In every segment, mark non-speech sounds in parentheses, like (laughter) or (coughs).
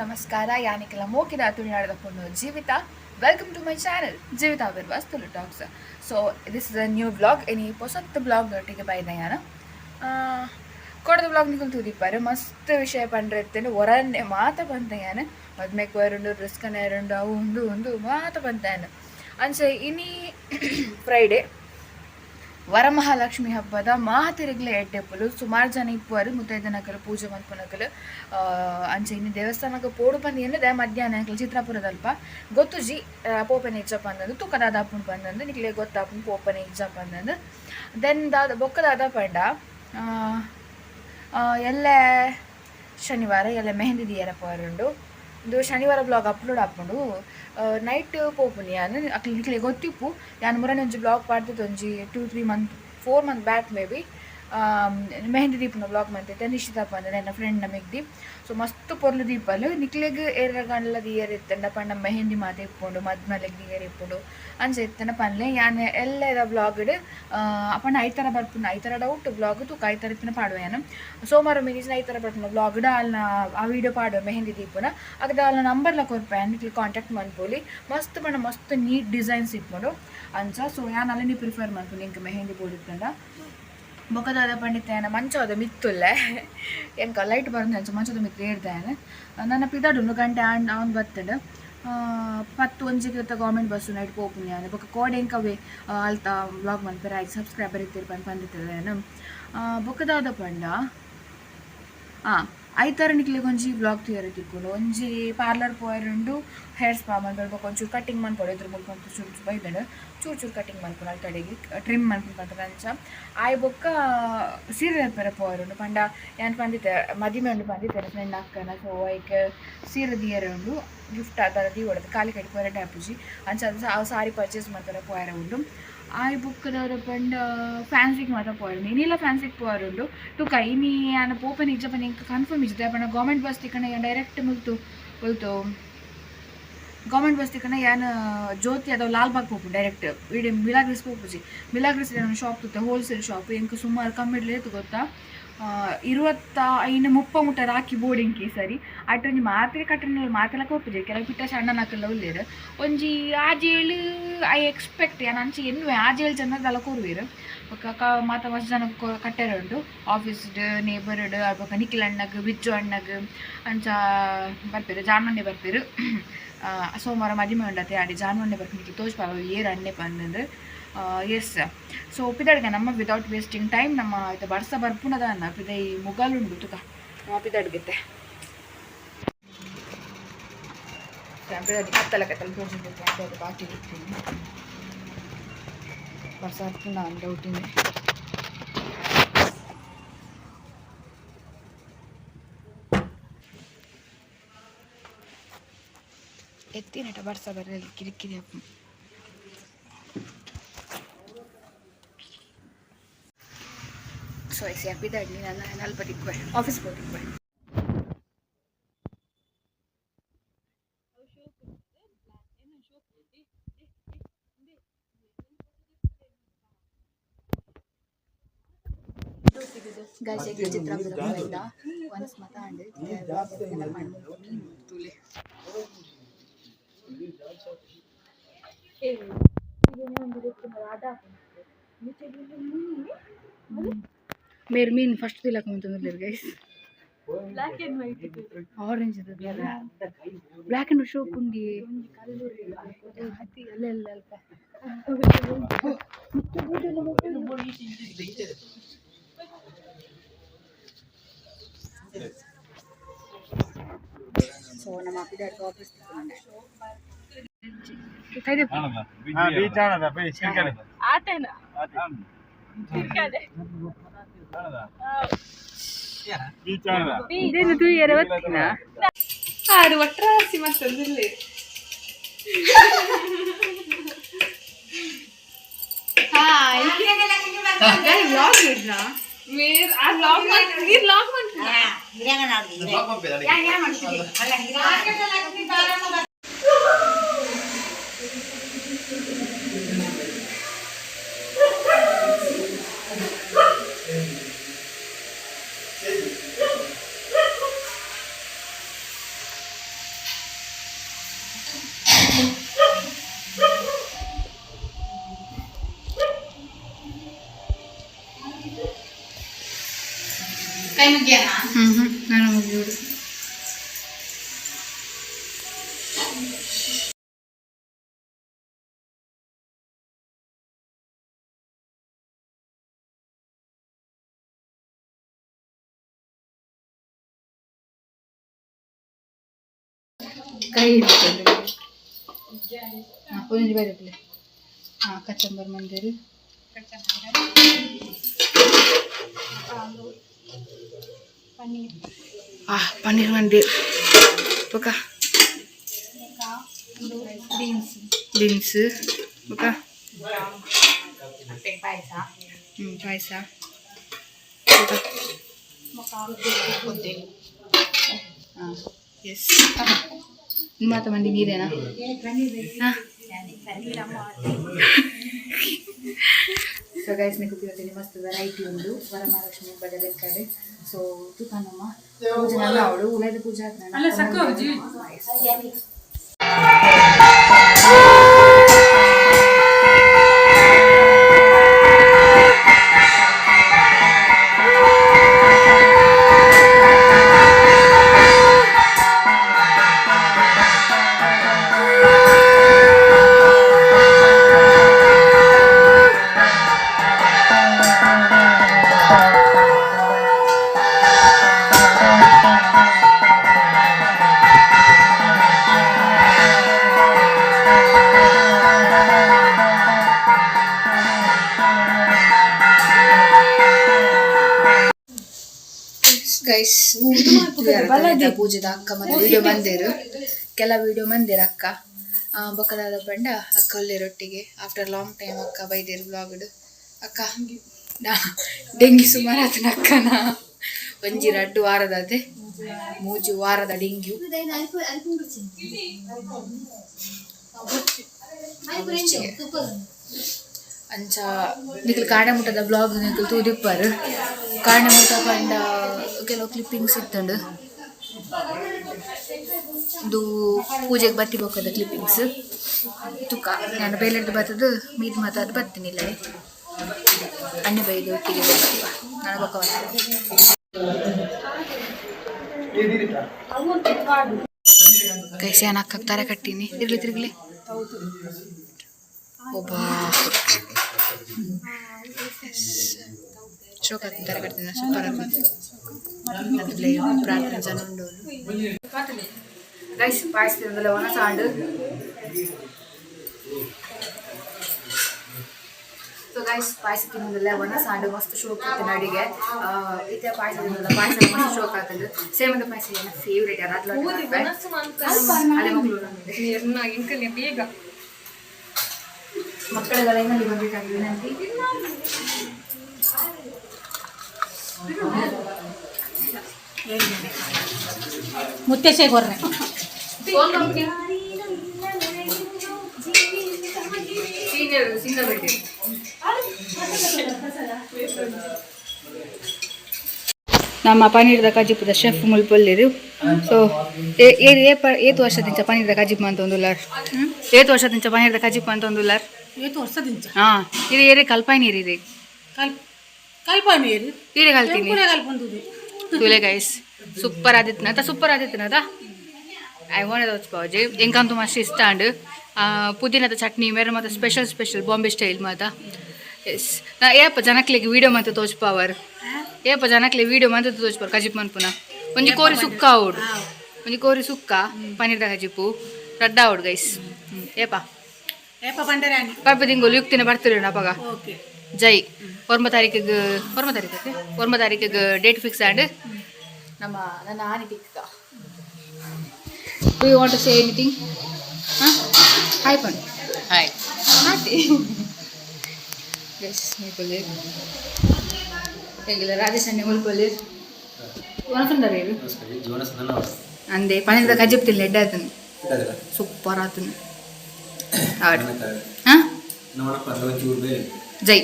ನಮಸ್ಕಾರ. ಯಾನಿಕೆಲ್ಲ ಮೋಕಿದ ತುಳಿನಾಡದ ಪುಣ್ಣು ಜೀವಿತ. Welcome to my channel Jeevitha Virvas Tulu talks so this is a new blog any ಹೊಸತ್ತು blog ಒಟ್ಟಿಗೆ ಬೈದ ಯಾನ ಕೊಡದ ಬ್ಲಾಗ್ ನಿಕಲ್ ತೂದಿಪ್ಪಾರು ಮಸ್ತ್ ವಿಷಯ ಪಂಡ್ರೆತ್ತೇನೆ ಒರನ್ನೇ ಮಾತ ಬಂತ ಯಾನ ಮದ್ಮೆಕ್ ಬರುಂಡು ರಿಸ್ಕನ ಎರಡು ಅವು ಉಂದು ಉಂದು ಮಾತ ಬಂತಾನು ಅಂಚೆ, ಇನಿ (coughs) ಫ್ರೈಡೇ ವರಮಹಾಲಕ್ಷ್ಮಿ ಹಬ್ಬದ ಮಾತಿರಿಗ್ಲೆ ಎಡ್ಡೆಪ್ಪಲು ಸುಮಾರು ಜನ ಇಪ್ಪರು ಮುತ್ತೈದನಕಲು ಪೂಜೆ ಮಲ್ಪನಕಲು ಅಂಚೆ ಇನ್ನು ದೇವಸ್ಥಾನಕ್ಕೆ ಪೋಡು ಬಂದು ಏನಿದೆ ಮಧ್ಯಾಹ್ನ ಚಿತ್ರಾಪುರದಲ್ಪ. ಗೊತ್ತುಜಿ ಜಿ ಪೋಪನೆ ಇಜ್ಜಪ್ಪ ಅಂದಂದು ತೂಕ ದಾದಾಪುನ್ ಬಂದಂದು ನಿಕ್ಲೆ ಗೊತ್ತಾಪುನ್ ಪೋಪನೆ ಇಜ್ಜಪ್ಪ ಅಂದಂದು ದೆನ್ ದಾದ ಬೊಕ್ಕದಾದ ಪಂಡ ಆ, ಆ, ಎಲ್ಲೆ ಶನಿವಾರ ಎಲ್ಲ ಮೆಹಂದಿ ದಿಯರ ಪೋರುಂಡು ಇದು ಶನಿವಾರ ಬ್ಲಾಗ್ ಅಪ್ಲೋಡ್ ಹಾಕೊಂಡು ನೈಟ್ ಪೋಪುನಿ ಯಾನು ಅಕ್ಲಿ ನಿಕ್ಲೆ ಗೊತ್ತಿಪ್ಪು. ಯಾನು ಮುರನೆ ಒಂಜಿ ಬ್ಲಾಗ್ ಪಾಡ್ತಿದ್ದು ಒಂಜಿ two three month four month back maybe mehndi ದೀಪನ blog ಮಂತೈತೆ ನಿಶ್ಚಿತಪ್ಪ ಪಂದ್ರೆ ನನ್ನ ಫ್ರೆಂಡ್ ನಮಗೆ ಸೊ ಮಸ್ತ್ ಪೊರ್ಲು ದೀಪಲು. ನಿಕ್ಲೆಗ್ ಏರ ಗಂಡ್ಲದ ದಿಯರ್ ಇತ್ತಂಡ ಪಂಡ ಮೆಹಂದಿ ಮಾತೆ ಇಪ್ಪುಂಡು ಮದ್ಮಲೆಗ್ ಇಯರ್ ಇಪ್ಪುಂಡು. ಅಂಚೆ ಇತ್ತನ ಪನ್ಲೆ ಯಾನ್ ಎಲ್ಲ ಇದ ಬ್ಲಾಗ್ಡ್ ಅಪ್ಪಣ್ಣ ಐತರ ಬರ್ಪುನ ಐತರ ಡೌಟ್ ಬ್ಲಾಗ್ ತೂಕ ಐತರ ಇತ್ತಿನ ಪಾಡುವ ಯಾನು. ಸೋಮವಾರ ಮಿನಿಸ್ನ ಐತರ ಬರ್ಪುನ ಬ್ಲಾಗ್ಡ್ ಅಲ್ನ ಆ ವಿಡಿಯೋ ಪಾಡುವೆ ಮೆಹಂದಿ ದೀಪನ. ಅಗದ ಅಲ್ಲ ಲ ಕೊರ್ಪ ನಿಕ್ಲಿ ಕಾಂಟ್ಯಾಕ್ಟ್ ಮಾಡ್ಬೋಲಿ. ಮಸ್ತ್ ಪಂಡ ಮಸ್ತ್ ನೀಟ್ ಡಿಸೈನ್ಸ್ ಇಪ್ಪುಂಡು. ಅಂಚ ಸೊ ಯಾನ್ ನೀ ಪ್ರಿಫರ್ ಮಾಡ್ತೀನಿ ಇಂಕ ಮೆಹಂದಿ ಬೋಡಿತ್ತಂಡ ಬೊಕ್ಕದಾದ ಪಂಡಿತಾಯನ ಮಂಚವಾದ ಮಿತ್ತುಲ್ಲೆ. ಎಂಕ ಲೈಟ್ ಬರೋದು ಮಂಚದ ಮಿತ್ತು ಏರ್ದಾಯನ ನನ್ನ ಪಿದಾಡು ಒಂದು ಗಂಟೆ ಆಂಡ್ ಅವ್ನು ಬರ್ತಡ ಪತ್ತು ಒಂಜಿಗೆ ಗೌರ್ಮೆಂಟ್ ಬಸ್ಸು ನೈಟ್ ಪೋಪುನಿ ಅಂದ್ರೆ ಬೊಕ್ಕ ಕೋಡೆ ಎಂಕವೇ ಅಲ್ತ ಬ್ಲಾಗ್ ಮನ್ಪೆರ ಆಯ್ತು. ಸಬ್ಸ್ಕ್ರೈಬರ್ ಇರ್ತೀರಿ ಪಂದ್ ಪಂದಿತ್ತದೇನು ಬೊಕ್ಕದಾದ ಪಂಡ? ಹಾಂ ಐತಾರ ನಿಕ್ಲಿಗೆ ಒಂಜಿ ಬ್ಲಾಗ್ ತಿಯರ ತಿಕ್ಕೊಂಡು ಒಂಜಿ ಪಾರ್ಲರ್ ಪೋಯರುಂಡು ಹೇರ್ ಸ್ಪಾ ಮಾಡ್ಬೇಕು ಒಂಚೂರು ಕಟಿಂಗ್ ಮಾಡ್ಕೊಡು ಇದ್ರ ಮೂಲಕ ಒಂದು ಚೂರು ಚೂರು ಬೈದಡು ಚೂರು ಚೂರು ಕಟಿಂಗ್ ಮಾಡ್ಕೊಂಡು ಅಲ್ಲಿ ತಡೆಗೆ ಟ್ರಿಮ್ ಮಾಡ್ಕೊಂಡು ಬರ್ತಾರೆ ಅಂಚ ಆಯ್ ಬೊಕ್ಕ ಸೀರೆ ಪೆರ ಪೋಯರುಂಡು ಪಂಡ ಏನು ಪಂದಿತ್ತೆ ಮದಿಮೆ ಉಂಡು ಪಂದಿತ್ತಾರೆ ಫ್ರೆಂಡ್ ಅಕ್ಕನ ಸೊ ಐಕ್ ಸೀರೆ ದಿಯರ ಉಂಡು ಗಿಫ್ಟ್ ಅದರ ದಿ ಹೊಡೆದು ಖಾಲಿ ಕಟ್ಟಿ ಪೋಯರ ಟ್ಯಾಪುಜಿ ಅಂಚ ಅದು ಆ ಸಾರಿ ಪರ್ಚೇಸ್ ಮಾಡ್ತಾರೆ ಪೋಯರ ಉಂಡು ಆಯ್ ಬುಕ್ಕದವರ ಪಂಡ ಫ್ಯಾನ್ಸಿಗೆ ಮಾತ್ರ ಪೋಯರು. ನೀನಿಲ್ಲ ಫ್ಯಾನ್ಸಿಗೆ ಪೋಯರುಂಡು. ತುಕ ಇನಿ ಆನ ಪೋಪನ್ ಇಜ್ಜಪ್ಪ ನಿಂಗೆ ಕನ್ಫರ್ಮ್ ಇಜ್ಜತೆ ಪಂಡ ಗೌರ್ಮೆಂಟ್ ಬಸ್ ತಿಕ್ಕಣ ಡೈರೆಕ್ಟ್ ಮುಲ್ತು ಉಲ್ತು ಗೌರ್ಮೆಂಟ್ ಬಸ್ ತಿಕ್ಕಣ ಯಾನ್ ಜ್ಯೋತಿ ಅಥವಾ ಲಾಲ್ಬಾಗ್ ಪೋಪು ಡೈರೆಕ್ಟ್ ಇಡೀ ಮಿಲಾಗ್ರಿಸ್ ಪೋಪುಜಿ ಮಿಲಾಗ್ರಿಸ್ ಶಾಪ್ ತುತ್ತೆ ಹೋಲ್ಸೇಲ್ ಶಾಪ್ ಎಂಕ್ ಸುಮಾರು ಕಮ್ಮಿ ಇಡ್ಲೇತು ಗೊತ್ತಾ? ಐನು ಮುಪ್ಪ ಮುಟ್ಟ ರಾಕಿ ಬೋರ್ಡಿಂಗ್ ಸರಿ ಅಟೊಂಜಿ ಮಾತ್ರೆ ಕಟ್ಟಣ ಮಾತ್ರೆಲಕ ಒಪ್ಪಿದೆ. ಕೆಲವು ಪಿಟ್ಟ ಸಣ್ಣ ನಕಲ್ಲ ಉಳ್ಳೇರು ಒಂಜಿ ಆಜೇಳು, ಐ ಎಕ್ಸ್ಪೆಕ್ಟ್ ಯಾನ್ ಅಂಚೆ ಎನ್ನುವೆ ಆಜೇಳು ಜನ ದಲ ಕೊರುವೇರು. ಮಾತ ಮಸ್ತ್ ಜನ ಕಟ್ಟೆರ ಉಂಡು ಆಫೀಸ್ಡ್ ನೇಬರ್ಡ್ ಅಡ್ಬೊಕ ನಿಖಿಲ್ ಅಣ್ಣಗ್ ಬಿಜ್ಜು ಅಣ್ಣಗ್, ಅಂಚ ಬರ್ಪೇರು ಜಾನ್ಮಣ್ಣೆ ಬರ್ಪೇರು. ಸೋಮವಾರ ಮದಿಮೆ ಉಂಡತೆ ಆಡಿ ಜಾನ್ಮಂಡೆ ಬರ್ಪನಿಕ್ಕೆ ತೋಚ್ಪಾವ ಏರ್ ಅಣ್ಣೆ ಬಂದದ್ದು. ಎಸ್ ಸೊ ಪಿದಡ್ಗೆ ನಮ್ಮ ವಿದೌಟ್ ವೇಸ್ಟಿಂಗ್ ಟೈಮ್ ನಮ್ಮ ಇದು ಬರ್ಸ ಬರ್ಪುನದ ಅನ್ನ ಪಿದ ಈ ಮುಗಲುಂಡು ತುಕ. ನಮ್ಮ ಪಿದಡ್ಗೆತೆ ಪಿದಡ್ಗೆ ಕತ್ತಲ ಕತ್ತಲ ಬಾಕಿ ಇರ್ತೀನಿ ಬರ್ಸ ಬರ್ಪುನ ಅಂದ ಹುಟ್ಟಿನಿ ಎತ್ತಿನಟ ಬರ್ಸ ಬರಲಿ, ಕಿರಿಕಿರಿ ಅಪ್ಪ ಸೊ ಐಸಿ ಹ್ಯಾಪಿದಾಡ್ಲಿ ನನ್ನ ಅಲ್ಪ ತಿಕ್ಬೆ ಆಫೀಸ್ ಹೋಗಿಕ್ಬೆ ಗೈಸಿಗೆ ಚಿತ್ರಾಂಗದ ಒನ್ಸ್ ಮಾತಾಡಿ ತುಲೆ ಮೇರ್ ಮೀನ್ first Tilaka ಮುಂತಂದ್ರೆ guys black and white orange black and shop ಉಂಡಿ ಹತ್ತಿ ಎಲ್ಲ ಎಲ್ಲ ಅಲ್ಪ ಸೊ ನಮ್ಮ ಅಪ್ಪಿದಾರ್ಗೆ ಆಫೀಸ್ ಕೈದೆ ಆಟನ ಇದೇನು ತೂ ಎರವತ್ತಿನ ಆರು ಒಟ್ರಾಸಿ ಮತ್ತೊಂದಿಲ್ಲ ಹಾಯ್ ಕೈ ಮುಗಿಯಣ ಹ್ಞೂ ಹ್ಞೂ ನಾನು ಮುಗಿಯೋಡು ಕೈ ಹಿಡ್ಕೊಂಡು ಹಾಂ ಒಂದೊಂದು ಬೇರೆ ಹಾಂ ಕಚ್ಚಂಬರ್ ಮಂದಿರು ಆ panir. Ah, panir mandi. Apa kah? Beans. Beans. Apa kah? Hmm, paisa. Apa kah? Oh, yes. Ini mata mandi na. Ah. Ini. So guys మీకు ಇವತ್ತಿನ ಮಸ್ತ್ ವೆರೈಟಿ ಉಂಡು ವರಮಹಾಲಕ್ಷ್ಮಿ ಹಬ್ಬದ ಲೆಕ್ಕಡೆ ಸೊ ತುಕನಮ್ಮ ಪೂಜೆ ಅಲ್ಲ ಅವಳು ಉಳಿದ ಪೂಜೆ ಗೈಸ್ ಪೂಜೆದ ಅಕ್ಕ ಮತ್ತೆ ವಿಡಿಯೋ ಬಂದಿರು. ಕೆಲ ವಿಡಿಯೋ ಬಂದಿರ ಅಕ್ಕ. ಬೊಕ್ಕದಾದ ಬಂಡ ಅಕ್ಕ ಒಳ್ಳೆರೊಟ್ಟಿಗೆ ಆಫ್ಟರ್ ಲಾಂಗ್ ಟೈಮ್ ಅಕ್ಕ ಬೈದಿರು ಬ್ಲಾಗ್ಡ್ ಅಕ್ಕ ನಾ- ಡೆಂಗಿ ಸುಮಾರು ಆತನ ಅಕ್ಕನ. ಒಂಜಿ ವಾರದ ವಾರದದೆ. ಮೂಜು ವಾರದ ಡೆಂಗ್ಯೂ. ಅಂಚ, ನಿಖಿಲ್ ಕಾಣೆಮುಟ್ಟದ ಬ್ಲಾಗ್ ನಿಖಿಲ್ ತೂದಿಪ್ಪರ್ ಕಾಣೆಮುಟ್ಟ ಪಂಡ ಕೆಲವು ಕ್ಲಿಪ್ಪಿಂಗ್ಸ್ ಇತ್ತುಂಡು. ಇದು ಪೂಜೆಗೆ ಬತ್ತಿ ಬೊಕ್ಕದ ಕ್ಲಿಪ್ಪಿಂಗ್ಸ್ ತುಕ, ನಾನು ಬೇಲೆಡ್ದು ಬತ್ತದು ಮೀದ್ ಮಾತಾಡ್ ಬರ್ತೀನಿ ಇಲ್ಲ. ಅಣ್ಣ ಬೈದು ಒಟ್ಟಿಗೆ ನಾನು ಬೊಕ್ಕ ಕೈಸಿ ಅನ್ನ ಹಾಕ್ತಾರೆ ತರ ಕಟ್ಟೀನಿ. ತಿರ್ಗ್ಲಿ ತಿರ್ಗ್ಲಿ. ಒಬ್ಬ ಶೋಕ ತರ ಕಟ್ತೀನಿ ಸೂಪರ್ ಅದ್ರಲ್ಲಿ ಪ್ರಾರ್ಥನೆ ಜನ ಉಂಡು ಗೈಸ್ ಪಾಯಸದಿಂದಲ ಒಣ ಸಾಂಡು. ಸೊ ಗೈಸ್ ಪಾಯಸ ತಿನ್ನೋದಲ್ಲ ಒಣ ಸಾಂಡು ಮಸ್ತ್ ಶೋಕ್ ಆಗ್ತದೆ ಅಡಿಗೆ ಇತ್ತೆ ಪಾಯಸ ತಿನ್ನೋದಲ್ಲ ಪಾಯಸ ಮಸ್ತ್ ಶೋಕ್ ಆಗ್ತದೆ. ಸೇವಂತ ಪಾಯಸ ನನ್ನ ಫೇವ್ರೇಟ್ ಯಾರು ಅದೇ ಮಕ್ಕಳು ಬೇಗ. ಮಕ್ಕಳಿಗೆಲ್ಲ ಏನಲ್ಲಿ ಬರ್ಬೇಕಾಗಿದೆ ವಿನಂತಿ ಮುತ್ತೇಶೆ ಕೊರ್ರೆ ಸೀನಿಯರ್ ಸೀನಿಯರ್ ಬಿಟ್ಟು ನಮ್ಮ ಪನ್ನೀರ್ದ ಕಾಜಿಪುದ ಶೆಫ್ ಮುಲ್ಪೊಲ್ಲಿರು ಸೊ ಏತು ವರ್ಷದಿಂದ ಪನ್ನೀರ್ದ ಕಾಜಿಪ್ಪ ಅಂತ ಒಂದುಲ್ಲಾರ್ ಏತು ವರ್ಷದಿಂದ ಪನ್ನೀರ್ದ ಕಾಜಿಪ್ಪ ಅಂತ ಒಂದುಲ್ಲಾರ್ ಏತು ವರ್ಷದಿಂದ? ಹಾ ಇದು ಏರಿ ಕಲ್ಪಾಯಿ ನೀರಿರಿ ಕಲ್ ಕಲ್ಪ ನೀರು? ಈರೆ ಕಲ್ತೀನಿ. ತುಲೆ ಗೈಸ್ ಸೂಪರ್ ಆದಿತ್ತು ನತ ಸೂಪರ್ ಆದಿತ್ತು ನದ ಐ ವಾಂಟ್ ತೋಚ್ಪಾವಜಿ ಎಂಕಂತೂ ಮಸ್ತ್ ಇಷ್ಟ ಅಂಡ್ ಪುದೀನದ ಚಟ್ನಿ ಮೇರೆ ಮತ್ತು ಸ್ಪೆಷಲ್ ಸ್ಪೆಷಲ್ ಬಾಂಬೆ ಸ್ಟೈಲ್ ಮಾತ ಎಸ್ ನಾ ಏಪ್ಪ ಜನಕ್ಲಿಗೆ ವಿಡಿಯೋ ಮತ್ತೆ ತೋಚ್ಪಾವರ್ ಏಪ ಜನಕ್ಲೆ ವಿಡಿಯೋ ಮಾತ್ರ ತೋಚ್ಪಾರ್ ಕಜಿಪ್ ಮನ್ಪುನ ಒಂಜಿ ಕೋರಿ ಸುಕ್ಕ ಅವಡು. ಒಂಜಿ ಕೋರಿ ಸುಕ್ಕ ಪನ್ನೀರ್ದ ಕಜಿಪು ರಡ್ಡ ಅವಡು ಗೈಸ್. ಏಪ ಪರ್ಪ ತಿಂಗಳು ಯುಕ್ತಿನ ಬರ್ತೀರಿ ಬಗ ಓಕೆ. ಜೈ. ಒರ್ಮ ತಾರೀಕಿಗೆ ಒಂಬ ತಾರೀಕಿಗೆ ಒಂಬ ತಾರೀಕಿಗೆ ಡೇಟ್ ಫಿಕ್ಸ್ ಆ್ಯಂಡ್ ನಮ್ಮ ನನ್ನ ಆನಿ ಪಿಕ್ಕ do you want to say anything ಹಾಂ? ಹಾಯ್ ಪನ್ ಹಾಯ್ ಹಾಟಿ ಎಸ್ ಮುಲ್ಪಲ್ಲಿ ಹೇಗಿಲ್ಲ ರಾಜೇಶ್ ಅಣ್ಣೆ ಮುಲ್ಪಲ್ಲಿ ಒನಸಂದರ ಇರು ಅಂದೆ ಪಣಿದ ಕಜ್ಜಿಪ್ತಿಲ್ಲ ಎಡ್ಡ ಆತನು ಸೂಪರ್ ಆತನು ಆಡ್ ಹಾಂ ಜೈ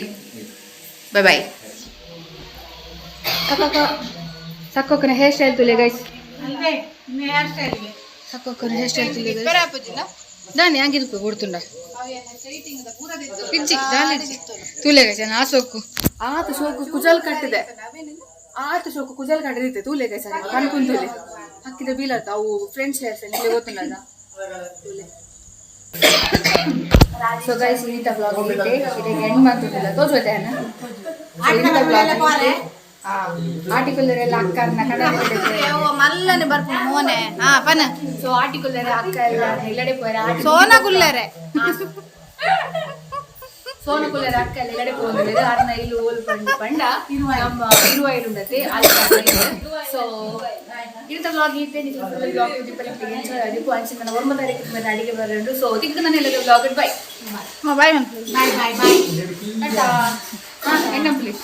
ಬಾಯ್ ಬಾಯ್ ಸಕ್ಕ ಸಕ್ಕೊಕ್ಕನ ಹೇರ್ ಸ್ಟೈಲ್ ತುಲೆ ಗೈಸ್ ಅಲ್ವೇ ಇನ್ನು ಹೇರ್ ಸ್ಟೈಲ್ಗೆ ಸಕ್ಕೊಕ್ಕನ ಹೇರ್ ಸ್ಟೈಲ್ ತುಲೆ ಗೈಸ್ ದಾನಿ ಹಂಗಿದಕ್ಕೆ ಕೊಡ್ತುಂಡ ಪಿಜ್ಜಿ ತೂಲೆಗ ಜನ ಆ ಸೊಕ್ಕು. ಆತ ಸೋಕು ಕುಜಲ್ ಕಟ್ಟಿದೆ. ಆತ ಸೋಕು ಕುಜಲ್ ಕಟ್ಟಿದೆ ತೂಲೆ ಸರಿ ಕಣ್ಕುಂತೂಲೆ. ಹಾಕಿದ ಬೀಲತ್ತ ಅವು ಫ್ರೆಂಡ್ಸ್ ಹೇರ್ಸ್ ನಿಮಗೆ ಗೊತ್ತಿಲ್ಲ ಸೊ ಗೈಸ್ ಬ್ಲಾಗ್ ಇದೆ ಇದಕ್ಕೆ ಎಂಡ್ ಮಾಡ್ತಿಲ್ಲ ತೋರ್ಸೋದೆ ಇನಿತ ಬ್ಲಾಗ್ ಆರ್ಟಿಕಲ್ ಎಲ್ಲ ಅಕ್ಕ ಅನ್ನ ಕನ್ನಡ ಮಲ್ಲನೆ ಬರ್ಪುನು ಮೋನೆ ಹಾ ಪನ ಸೊ ಆರ್ಟಿಕಲ್ ಅಕ್ಕ ಎಲ್ಲ ಎಲ್ಲಡೆ ಪೋರ ಸೋನ ಕುಲ್ಲರೆ ಸೋನು ಕುಲ್ಲರ ಅಕ್ಕ ಎಲ್ಲ ಎಲ್ಲಡೆ ಪೋಂದಿದೆ ಅರ್ನ ಇಲ್ಲಿ ಓಲ್ ಪಂಡ ಪಂಡ ನಮ್ಮ ಇರುವ ಇರುಂಡತೆ ಸೊ ಇಂಥ ಬ್ಲಾಗ್ ಇತ್ತೆ ನೀವು ಬ್ಲಾಗ್ ಡಿಪೆಂಡ್ ಎಂಜಾಯ್ ಆಗಿತ್ತು ಅಂಚಿನ ನಾನು ಒಂಬತ್ತು ತಾರೀಕು ಮೇಲೆ ಅಡಿಗೆ ಬರೋದು ಸೊ ತಿಕ್ಕ ನಾನು ಎಲ್ಲರೂ blog bye bye bye bye bye Tata ಹಾಂ ಎಣ್ಣೆ ಪ್ಲೀಸ್